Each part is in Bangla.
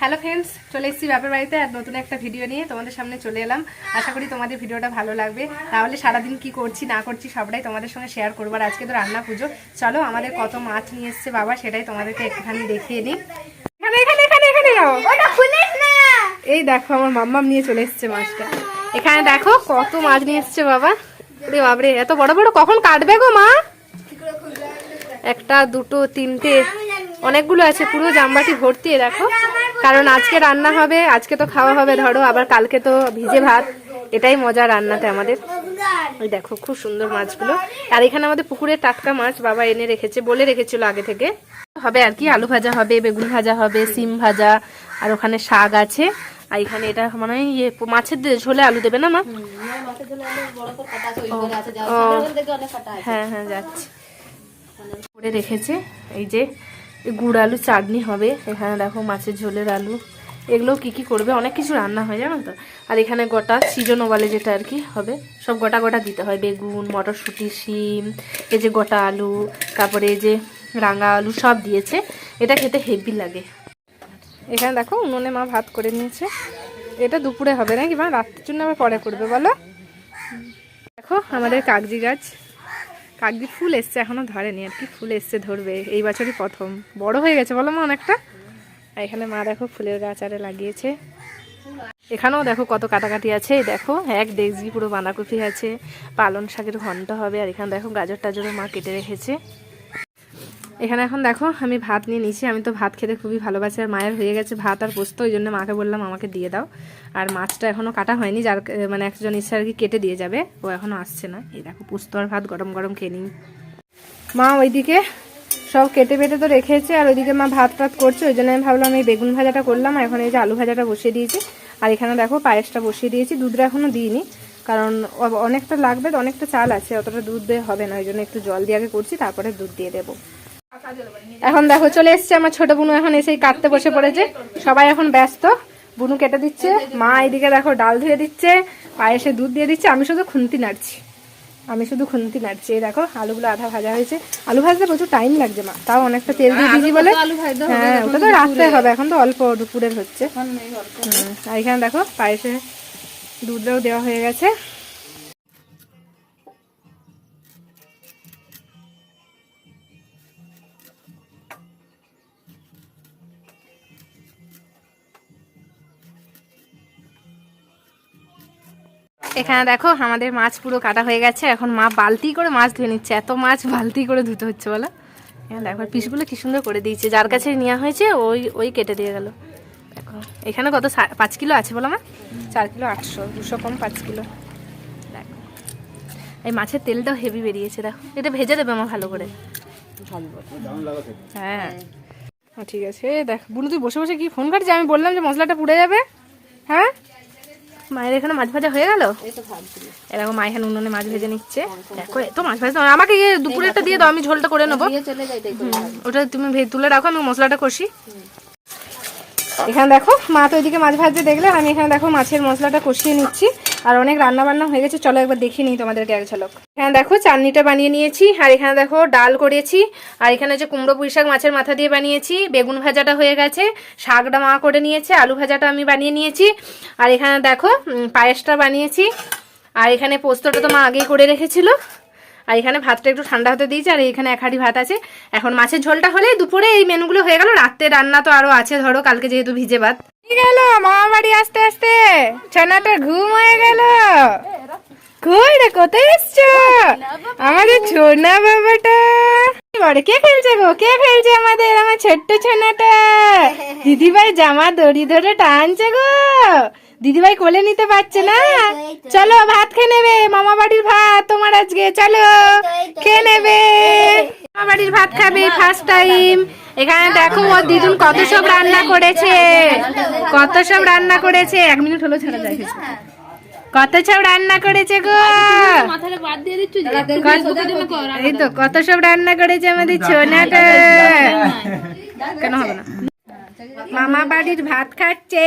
হ্যালো ফ্রেন্ডস চলে এসেছি বাপের বাড়িতে আর নতুন একটা ভিডিও নিয়ে তোমাদের সামনে চলে এলাম। আশা করি তোমাদের ভিডিওটা ভালো লাগবে। তাহলে সারাদিন কি করছি না করছি সবটাই তোমাদের সঙ্গে শেয়ার করব। আর আজকে তো রান্না পুজো। চলো আমাদের কত মাছ নিয়ে এসছে বাবা সেটাই তোমাদেরকে একটুখানি দেখিয়ে নিই এখানে এখানে এখানে এখানে নাও এই দেখো আমার মাম্মাম নিয়ে চলে এসছে মাছটা। এখানে দেখো কত মাছ নিয়ে এসছে বাবা। রে বাবরে এত বড় বড় কখন কাটবে গো মা? একটা দুটো তিনটে অনেকগুলো আছে পুরো জামবাটি ভর্তি দেখো। কারণ আজকে রান্না হবে, আজকে তো খাওয়া হবে, ধরো, আবার কালকে তো ভিজে ভাত। এটাই মজা রান্নাতে আমাদের। ওই দেখো, খুব সুন্দর মাছগুলো। আর এখানে আমাদের পুকুরের টাটকা মাছ বাবা এনে রেখেছে, বলে রেখেছিল আগে থেকে। হবে আর কি, আলু ভাজা হবে, বেগুন ভাজা হবে, সিম ভাজা, আর ওখানে শাক আছে। আর এখানে এটা মানে ইয়ে মাছের ঝোলে আলু দেবে না মা? হ্যাঁ হ্যাঁ যাচ্ছি। করে রেখেছে, এই যে গুড় আলু, চাটনি হবে। এখানে দেখো মাছের ঝোলের আলু। এগুলো কি কি করবে? অনেক কিছু রান্না হয়, জানো তো? আর এখানে গোটা সিজন বলে যেটা আর কি হবে, সব গোটা গোটা দিতে হয়। বেগুন, মটরশুঁটি, শিম, এই যে গোটা আলু, তারপরে এই যে রাঙা আলু সব দিয়েছে। এটা খেতে হেভি লাগে। এখানে দেখো উনুনে মা ভাত করে নিয়েছে। এটা দুপুরে হবে, নাকি মা? রাত্রের জন্য আবার পরে করবে, বলো? দেখো আমাদের কাগজি গাছ। কাকদি ফুল এসছে এখনও ধরেনি, আর কি ফুল এসছে ধরবে। এই বছরই প্রথম। বড় হয়ে গেছে বলো মা অনেকটা। আর এখানে মা দেখো ফুলের গাছ আরে লাগিয়েছে। এখানেও দেখো কত কাটাকাটি আছে। দেখো, এক দেখছি পুরো বাঁধাকপি আছে। পালন শাকের ঘণ্টা হবে, আর এখানে দেখো গাজর টাজরও মা কেটে রেখেছে। এখানে এখন দেখো, আমি ভাত নিয়ে নিয়েছি আমি তো ভাত খেতে খুবই ভালোবাসি আর মায়ের হয়ে গেছে ভাত আর পোস্ত, ওই জন্য মাকে বললাম আমাকে দিয়ে দাও। আর মাছটা এখনও কাটা হয়নি, যার মানে একজন ইচ্ছা আর কি কেটে দিয়ে যাবে, ও এখনও আসছে না। এই দেখো, পোস্ত আর ভাত গরম গরম খেয়ে নিই। মা ওইদিকে সব কেটে বেটে তো রেখেছে, আর ওইদিকে মা ভাত টাত করছে, ওই জন্য আমি ভাবলাম এই বেগুন ভাজাটা করলাম, আর এখন এই যে আলু ভাজাটা বসিয়ে দিয়েছি। আর এখানে দেখো পায়েসটা বসিয়ে দিয়েছি, দুধটা এখনও দিইনি, কারণ অনেকটা লাগবে, অনেকটা চাল আছে, অতটা দুধ দিয়ে হবে না, ওই জন্য একটু জল দিয়ে আগে করছি, তারপরে দুধ দিয়ে দেবো। এখন দেখো চলে এসছে আমার ছোট বুনু এখন এসেই কাটতে বসে পড়েছে। সবাই এখন ব্যস্ত। বুনু কেটে দিচ্ছে মা এদিকে দেখো ডাল ধুয়ে দিচ্ছে পায়েসে দুধ দিয়ে দিচ্ছে আমি শুধু খুন্তি নাড়ছি। আমি শুধু খুন্তি নাড়ছি এই দেখো আলুগুলো আধা ভাজা হয়েছে। আলু ভাজতে প্রচুর টাইম লাগছে মা তাও অনেকটা তেল দিয়ে দিয়েছি বলে। হ্যাঁ ওটা তো রাত্রে হবে এখন তো অল্প দুপুরের হচ্ছে। আর এখানে দেখো পায়েসে দুধটাও দেওয়া হয়ে গেছে। এখানে দেখো আমাদের মাছ পুরো কাটা হয়ে গেছে। এখন মা বালতি করে মাছ ধুয়ে নিচ্ছে। এত মাছ বালতি করে ধুতে হচ্ছে, বলো? এখানে দেখো পিসগুলো কি সুন্দর করে দিয়েছে। যার কাছে নেওয়া হয়েছে, ওই ওই কেটে দিয়ে গেল। দেখো, এখানে কত পাঁচ কিলো আছে বলো মা? চার কিলো আটশো, দুশো কম পাঁচ কিলো। দেখো, এই মাছের তেলটাও হেভি বেরিয়েছে, দেখো। এটা ভেজে দেবে আমার ভালো করে। হ্যাঁ। ঠিক আছে, দেখ বুনু তুই বসে বসে কি ফোন কাটছিস আমি বললাম যে মশলাটা পুড়ে যাবে। হ্যাঁ? মায়ের এখানে মাছ ভাজা হয়ে গেল? এরকম মা এখানে উনুনে মাছ ভেজে নিচ্ছে। দেখো এত মাছ ভাজা আমাকে দুপুরেরটা দিয়ে দাও আমি ঝোলটা করে নেব। ওটা তুমি তুলে রাখো আমি মশলাটা কষি। এখানে দেখো, মা তো ওইদিকে মাছ ভাজতে দেখলে, আমি এখানে দেখো মাছের মশলাটা কষিয়ে নিচ্ছি। আর অনেক রান্না বান্না হয়ে গেছে, চলো একবার দেখিয়ে নিই তোমাদেরকে এক ঝলক। এখানে দেখো চাটনিটা বানিয়ে নিয়েছি, আর এখানে দেখো ডাল করেছি, আর এখানে যে কুমড়ো পুঁই শাক মাছের মাথা দিয়ে বানিয়েছি, বেগুন ভাজাটা হয়ে গেছে, শাকটা মা করে নিয়েছে, আলু ভাজাটা আমি বানিয়ে নিয়েছি, আর এখানে দেখো পায়েসটা বানিয়েছি, আর এখানে পোস্তটা তো মা আগেই করে রেখেছিল। আর এখানে ভাতটা একটু ঠান্ডা হতে দিয়েছি, আর এখানে এক ভাত আছে। এখন মাছের ঝোলটা হলে দুপুরে এই মেনুগুলো হয়ে গেল। রাত্রে রান্না তো আরও আছে, ধরো কালকে যেহেতু ভিজে ভাত। গেল মামা বাড়ি আস্তে আস্তে। ছানাটা ঘুম হয়ে গেল। কই রে, কোথায় এসছো? আমাদের ছোনা বাবাটা। কে খেলছে গো? কে খেলছে আমাদের, আমার ছোট্ট ছোনাটা? দিদিভাই জামা দড়ি ধরে টানছে গো। দিদিভাই কোলে নিতে পারছে না? চলো ভাত খেয়ে নেবে। মামা বাড়ির ভাত তোমার আজকে। চলো খেয়ে নেবে। মামা বাড়ির ভাত খাবে ফার্স্ট টাইম এখানে দেখো ওর দিদুন কত সব রান্না করেছে। কত সব রান্না করেছে। এক মিনিট হলো ছাড়া যায় কত সব রান্না করেছে গো। এই তো কত সব রান্না করেছে আমাদের ছোনাটা কেন হবে না? মামা বাড়ির ভাত খাচ্ছে।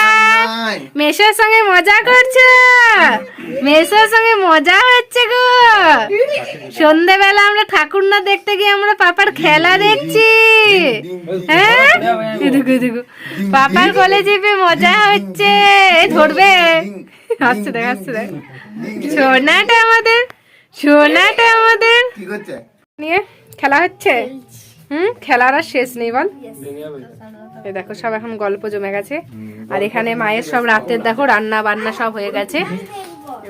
মেসোর সঙ্গে মজা করছ? মেসোর সঙ্গে মজা হচ্ছে গো। সন্ধেবেলা আমরা ঠাকুর না দেখতে গিয়ে আমরা পাপার খেলা দেখছি। হ্যাঁ। পাপার কোলে চেপে মজা হচ্ছে। ধরবে। আসছে দেখ আসছে দেখ। সোনাটা আমাদের সোনাটা আমাদের। নিয়ে খেলা হচ্ছে? হুম? খেলার আর শেষ নেই বল। দেখো সব এখন গল্প জমে গেছে। আর এখানে মায়ের সব রাতের দেখো রান্না বান্না সব হয়ে গেছে।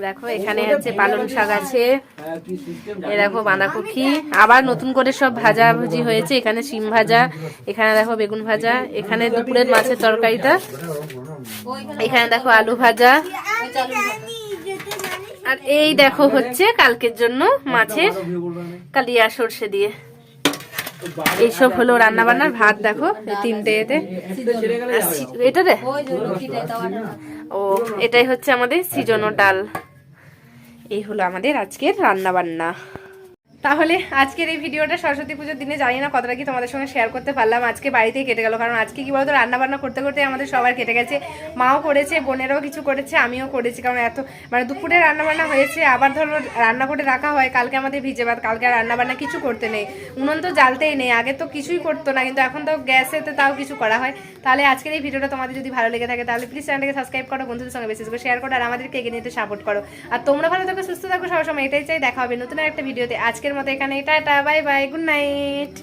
দেখো, এখানে হচ্ছে পালং শাক আছে এই দেখো বাঁধাকপি, আবার নতুন করে সব ভাজা ভুজি হয়েছে, এখানে শিম ভাজা, এখানে দেখো বেগুন ভাজা, এখানে দুপুরের মাছের তরকারিটা, এখানে দেখো আলু ভাজা। আর এই দেখো হচ্ছে কালকের জন্য মাছের কালিয়া সর্ষে দিয়ে। এইসব হলো রান্না বান্নার ভাত, দেখো তিনটে এতে। এটা রে ও, এটাই হচ্ছে আমাদের সিজনো ডাল। এই হলো আমাদের আজকের রান্না বান্না তাহলে আজকের এই ভিডিওটা সরস্বতী পুজোর দিনে জানি না কতটা কি তোমাদের সঙ্গে শেয়ার করতে পারলাম। আজকে বাড়িতেই কেটে গেল। কারণ আজকে কি বলতো রান্না বান্না করতে করতে আমাদের সবার কেটে গেছে। মাও করেছে, বোনেরাও কিছু করেছে, আমিও করেছি। কারণ এত মানে দুপুরে রান্না বান্না হয়েছে, আবার ধরো রান্না করে রাখা হয়, কালকে আমাদের ভিজে ভাত, কালকে আর রান্না বান্না কিছু করতে নেই। উনুন তো জ্বালতেই নেই, আগে তো কিছুই করতো না, কিন্তু এখন তো গ্যাসেতে তাও কিছু করা হয়। তাহলে আজকের এই ভিডিওটা তোমাদের যদি ভালো লেগে থাকে, তাহলে প্লিজ চ্যানেলকে সাবস্ক্রাইব করো, বন্ধুদের সঙ্গে বেশি করে শেয়ার করো, আর আমাদেরকে এগিয়ে নিতে সাপোর্ট করো। আর তোমরা ভালো থাকো, সুস্থ থাকো সবসময়, এটাই চাই। দেখা হবে নতুন একটা ভিডিওতে আজকের মতো এখানে tata bye bye good night.